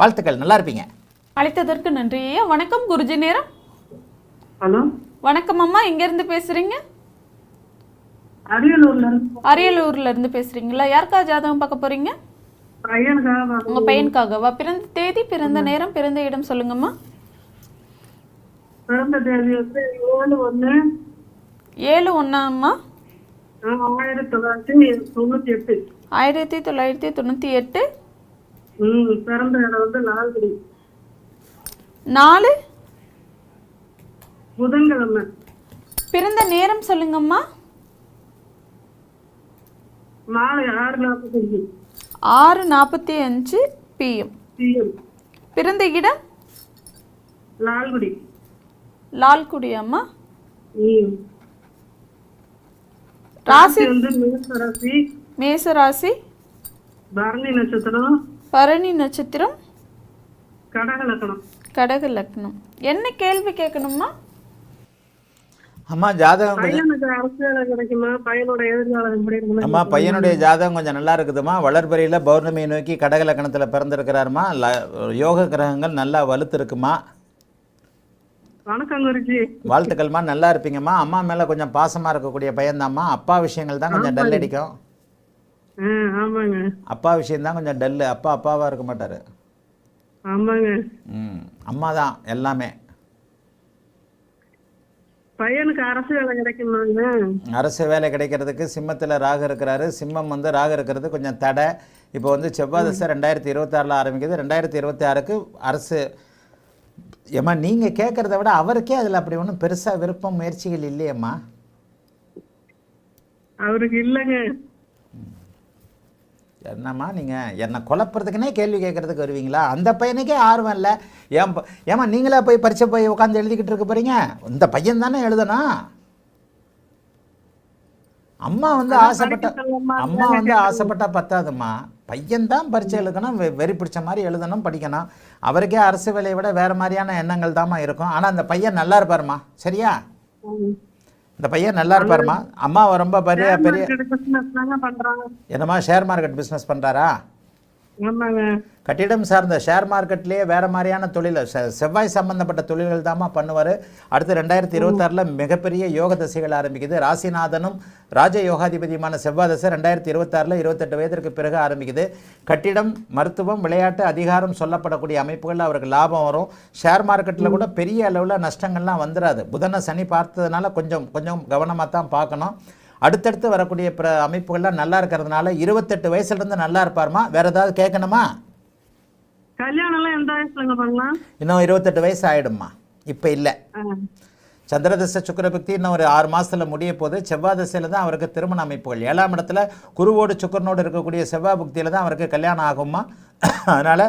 வாழ்த்துக்கள் நல்லா இருப்பீங்க. அழைத்ததற்கு நன்றி ஐயா வணக்கம் குருஜி நேரம். ஹலோ. வணக்கம் அம்மா எங்க இருந்து பேசுறீங்க? அரியலூர்ல இருந்து. அரியலூர்ல இருந்து பேசுறீங்களா? யாருக்கா ஜாதகம் பார்க்க போறீங்க? உங்க பையனுக்காகவா? பிறந்த தேதி பிறந்த நேரம் பிறந்த இடம் சொல்லுங்கம்மா. பிறந்த தேதி வந்து ஏழு ஒண்ணு ஏழு ஒன்னாம்மா ஆயிரத்தி தொள்ளாயிரத்தி தொண்ணூத்தி எட்டு. ஆயிரத்தி தொள்ளாயிரத்தி தொண்ணூற்றி எட்டு. ம் பிறந்த இடம் வந்து லால்குடி நாலு? புதன்கிழமை. பிறந்த நேரம் சொல்லுங்கம்மா. மாலை ஆறு நாற்பத்தஞ்சு. ஆறு நாற்பத்தி அஞ்சு பிஎம் பிறந்த இடம்? லால்குடி. லால்குடி அம்மா ராசி? வந்து மேசராசி. மேசராசி. பரணி நட்சத்திரம். பரணி நட்சத்திரம். கடக லக்கணம். கடக லக்னம் என்ன கேள்வி கேட்கணுமா அம்மா ஜாதகம் அம்மா பையனுடைய ஜாதகம் கொஞ்சம் நல்லா இருக்குதுமா வளர்பறையில் பௌர்ணமியை நோக்கி கடக லக்கணத்தில் பிறந்திருக்கிறாருமா ல யோக கிரகங்கள் நல்லா வலுத்து இருக்குமா வணக்கம் குருஜி. வாழ்த்துக்கள்மா. நல்லா இருப்பீங்கம்மா. அம்மா மேலே கொஞ்சம் பாசமாக இருக்கக்கூடிய பையன்தாம்மா. அப்பா விஷயங்கள் தான் கொஞ்சம் டல் அடிக்கும். அப்பா விஷயம் தான் கொஞ்சம் டல்லு. அப்பா அப்பாவாக இருக்க மாட்டார். ஆமாங்க. ம் அம்மா தான் எல்லாமே. பையனுக்கு அரசு வேலை கிடைக்குமாங்க? அரசு வேலை கிடைக்கிறதுக்கு சிம்மத்தில் ராகு இருக்கிறாரு. சிம்மம் வந்து ராகு இருக்கிறது கொஞ்சம் தடை. இப்போ வந்து செவ்வாய் தசை ரெண்டாயிரத்தி இருபத்தாறில் ஆரம்பிக்குது. ரெண்டாயிரத்தி இருபத்தி ஆறுக்கு அரசு ஏம்மா நீங்கள் கேட்குறத விட அவருக்கே அதில் அப்படி ஒன்றும் பெருசாக விருப்பம் முயற்சிகள் இல்லையேம்மா? அவருக்கு இல்லைங்க. என்னம்மா நீங்கள் என்னை குழப்புறதுக்குனே கேள்வி கேட்குறதுக்கு வருவீங்களா? அந்த பையனுக்கே ஆர்வம் இல்லை. ஏன் ஏம்மா நீங்களே போய் பரிச்சை போய் உட்காந்து எழுதிக்கிட்டு இருக்க போகிறீங்க இந்த பையன் தானே எழுதணும் அம்மா வந்து ஆசைப்பட்ட அம்மா வந்து ஆசைப்பட்டா பத்தாதும்மா. பையன் தான் பரிச்சை எழுதணும் வெறி பிடிச்ச மாதிரி எழுதணும் படிக்கணும். அவருக்கே அரசு வேலையை விட வேறு மாதிரியான எண்ணங்கள் தாம்மா இருக்கும். ஆனால் அந்த பையன் நல்லா இருப்பாருமா சரியா. இந்த பையன் நல்லா இருப்பாருமா? அம்மா ரொம்ப பெரிய பெரிய பிசினஸ் என்னம்மா ஷேர் மார்க்கெட் பிஸ்னஸ் பண்ணுறாரா ஆமாங்க. கட்டிடம் சார்ந்த ஷேர் மார்க்கெட்லேயே வேறு மாதிரியான தொழில் செவ்வாய் சம்பந்தப்பட்ட தொழில்கள் தாம்மா பண்ணுவார். அடுத்து ரெண்டாயிரத்தி இருபத்தாறில் மிகப்பெரிய யோக தசைகள் ஆரம்பிக்குது. ராசிநாதனும் ராஜ யோகாதிபதியுமான செவ்வாய் தசை ரெண்டாயிரத்தி இருபத்தாறில் இருபத்தெட்டு வயதிற்கு பிறகு ஆரம்பிக்குது. கட்டிடம் மருத்துவம் விளையாட்டு அதிகாரம் சொல்லப்படக்கூடிய அமைப்புகளில் அவருக்கு லாபம் வரும். ஷேர் மார்க்கெட்டில் கூட பெரிய அளவில் நஷ்டங்கள்லாம் வந்துடாது புதனை சனி பார்த்ததுனால கொஞ்சம் கொஞ்சம் கவனமாக தான் பார்க்கணும். அடுத்தடுத்து வரக்கூடிய பிற அமைப்புகள்லாம் நல்லா இருக்கிறதுனால இருபத்தெட்டு வயசுலேருந்து நல்லா இருப்பார்மா? வேறு ஏதாவது கேட்கணுமா கல்யாணம் எல்லாம் எந்த வயசுலங்க பண்ணலாம்? இன்னும் இருபத்தெட்டு வயசு ஆகிடும்மா இப்போ இல்லை. சந்திரதசை சுக்கிரபக்தி இன்னும் ஒரு ஆறு மாசத்துல முடிய போது செவ்வாய் தசையில் தான் அவருக்கு திருமண அமைப்புகள். ஏழாம் இடத்துல குருவோடு சுக்கரனோடு இருக்கக்கூடிய செவ்வாய் புக்தியில் தான் அவருக்கு கல்யாணம் ஆகுமா அதனால்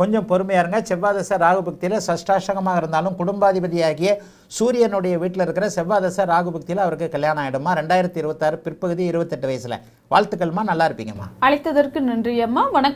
கொஞ்சம் பொறுமையாக இருங்க. செவ்வாய் தசை ராகு பக்தியில் சஷ்டாஷ்டகமாக இருந்தாலும் குடும்பாதிபதியாகிய சூரியனுடைய வீட்டில் இருக்கிற செவ்வாய் தசை ராகு பக்தியில் அவருக்கு கல்யாணம் ஆகிடுமா ரெண்டாயிரத்தி இருபத்தாறு பிற்பகுதி இருபத்தெட்டு வயசில். வாழ்த்துக்கள்மா. நல்லா இருப்பீங்கம்மா. அழைத்ததற்கு நன்றி அம்மா. வணக்கம்.